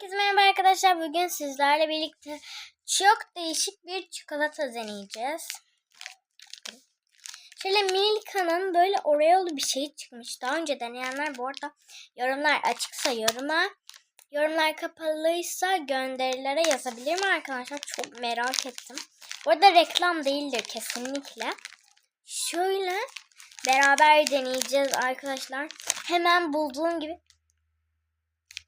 Herkese merhaba arkadaşlar. Bugün sizlerle birlikte çok değişik bir çikolata deneyeceğiz. Şöyle Milka'nın böyle Oreo'lu bir şey çıkmış. Daha önce deneyenler bu arada yorumlar açıksa yoruma, yorumlar kapalıysa gönderilere yazabilir mi arkadaşlar? Çok merak ettim. Bu arada reklam değildir kesinlikle. Şöyle beraber deneyeceğiz arkadaşlar. Hemen bulduğum gibi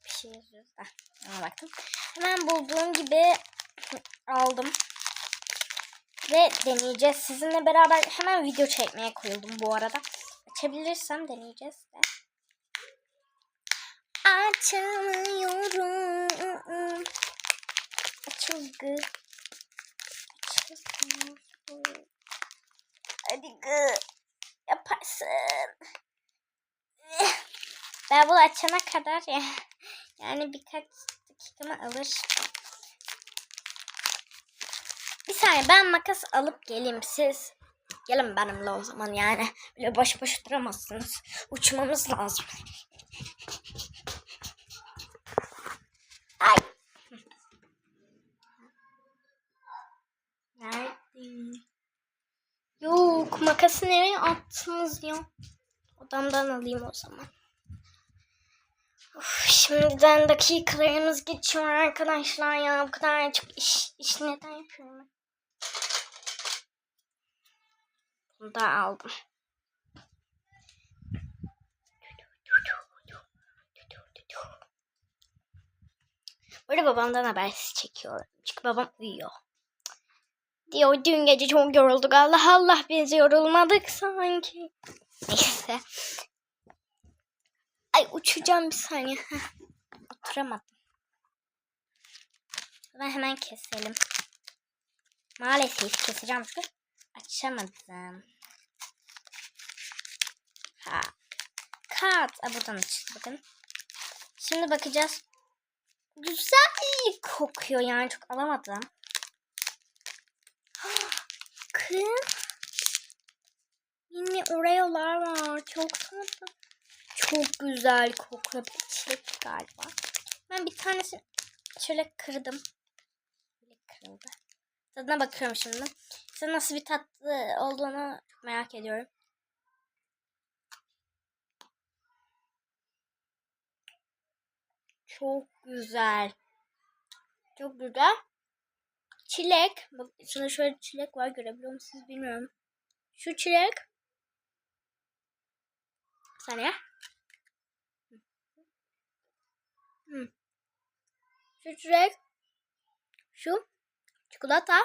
bir şey yazıyoruz da. Ona baktım. Hemen bulduğum gibi aldım. Ve deneyeceğiz. Sizinle beraber hemen video çekmeye koyuldum bu arada. Açabilirsem deneyeceğiz de. Açamıyorum. Açılgı. Açılgı. Hadi gı. Yaparsın. Ben bunu açana kadar ya. Yani birkaç dakikamı alır. Bir saniye ben makas alıp geleyim siz. Gelin benimle o zaman yani. Böyle boş boş duramazsınız. Uçmamız lazım. Ay. Nerede? Yok makası nereye attınız ya? Odamdan alayım o zaman. Şimdiden dakikalarımız geçiyor arkadaşlar ya. Bu kadar çok iş, iş neden yapıyorum ben? Bunu da aldım. Burada babamdan habersiz çekiyorum. Çünkü babam uyuyor. Diyor dün gece çok yorulduk. Allah Allah biz yorulmadık sanki. Neyse. Ay uçacağım bir saniye. Oturamadım. Ben hemen keselim. Maalesef keseceğim çünkü açamadım. Ha. Kat. Aa, buradan açıldı bakın. Şimdi bakacağız. Güzel kokuyor yani çok alamadım. Kız. Yine Oreo'lar var. Çok tatlı. Çok güzel kokuyor. Bir çilek galiba. Ben bir tanesini şöyle kırdım. Kırıldı. Tadına bakıyorum şimdi. Size nasıl bir tatlı olduğunu merak ediyorum. Çok güzel. Çok güzel. Çilek. Bak içinde şöyle çilek var. Görebiliyor musunuz bilmiyorum. Şu çilek. Bir saniye. Hmm. Çilek. Şu çikolata.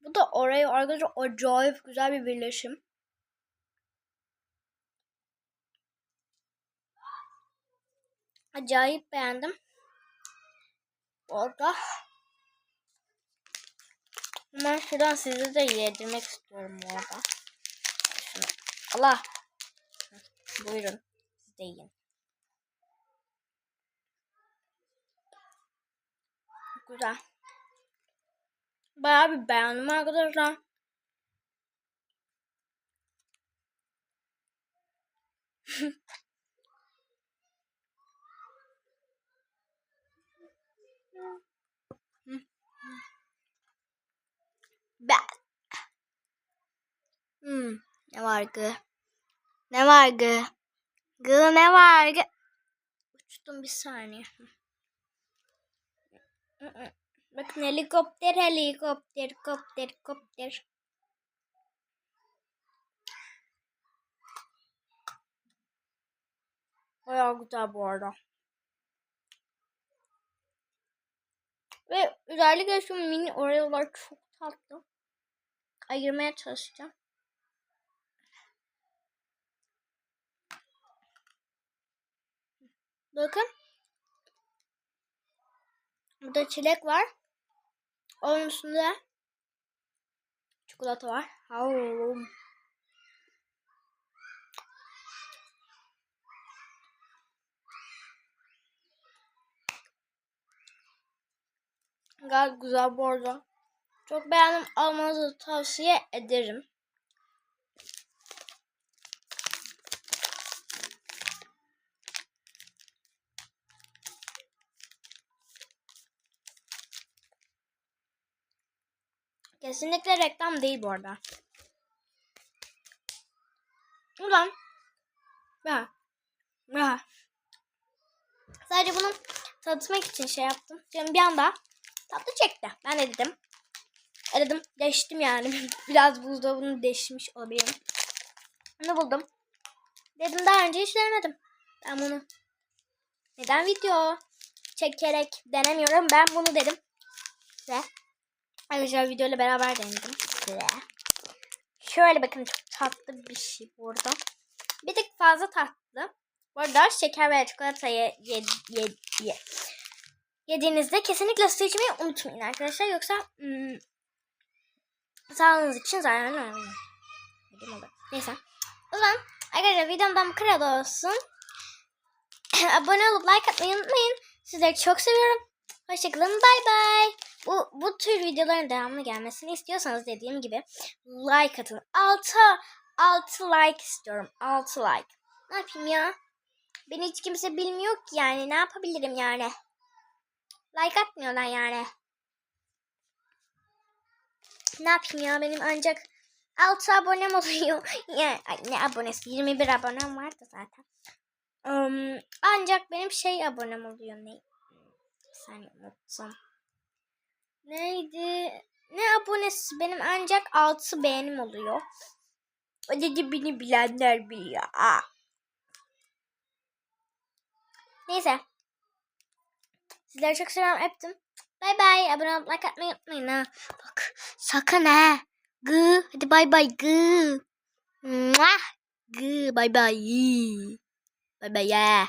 Bu da Oreo arkadaşlar acayip güzel bir birleşim. Acayip beğendim. Orada. Hemen şuradan size de yedirmek istiyorum bu arada. Allah. Buyurun. Siz de yiyin. Güzel. Bayağı bir beğendim arkadaşlar. Ben. Hmm, ne var gı? Ne var gı? Gı ne var gı? Uçtum bir saniye. Bakın helikopter, helikopter, kopter, kopter. Bayağı güzel bu arada. Ve özellikle şu mini Oreo'lar çok tatlı. Ayırmaya çalışacağım. Bakın. Burada çilek var. Onun üstünde çikolata var. Au. Gayet güzel bu arada. Çok beğendim. Almanızı tavsiye ederim. Kesinlikle reklam değil bu arada. Ulan. Ya. Ya. Sadece bunu tanıtmak için şey yaptım. Canım bir anda tatlı çekti. Ben de dedim. Aradım. Deştim yani. Biraz buzdolabını deşmiş olabilirim. Ne buldum? Dedim daha önce hiç denemedim. Ben bunu neden video çekerek denemiyorum? Ben bunu dedim. Ve arkadaşlar videoyla beraber denedim. Ve şöyle bakın çok tatlı bir şey burada. Bir tık fazla tatlı. Bu arada şeker veya çikolata ye, ye, ye, ye. yediğinizde kesinlikle su içmeyi unutmayın arkadaşlar. Yoksa hmm, sağlığınız için zararlı. Neyse. O zaman arkadaşlar videomdan bu kadar olsun. Abone olup like atmayı unutmayın. Sizleri çok seviyorum. Hoşçakalın. Bay bay. Bu, bu tür videoların devamlı gelmesini istiyorsanız dediğim gibi like atın. 6 6 like istiyorum. 6 like. Ne yapayım ya? Beni hiç kimse bilmiyor ki yani. Ne yapabilirim yani? Like atmıyorlar yani. Ne yapayım ya? Benim ancak 6 abonem oluyor. yani ne abonesi? 21 abonem vardı zaten. Um, ancak benim şey abonem oluyor. Ne? Sen unuttum. Neydi? Ne abonesi? Benim ancak 6 beğenim oluyor. Dedi beni bilenler biliyor. Aa. Neyse. Sizleri çok seviyorum. Öptüm. Bay bay. Abone olup like atmayı unutmayın ha. Bak sakın ha. Gı. Hadi bay bay gı. Mwah. Gı. Bay bay. Bay bay ya.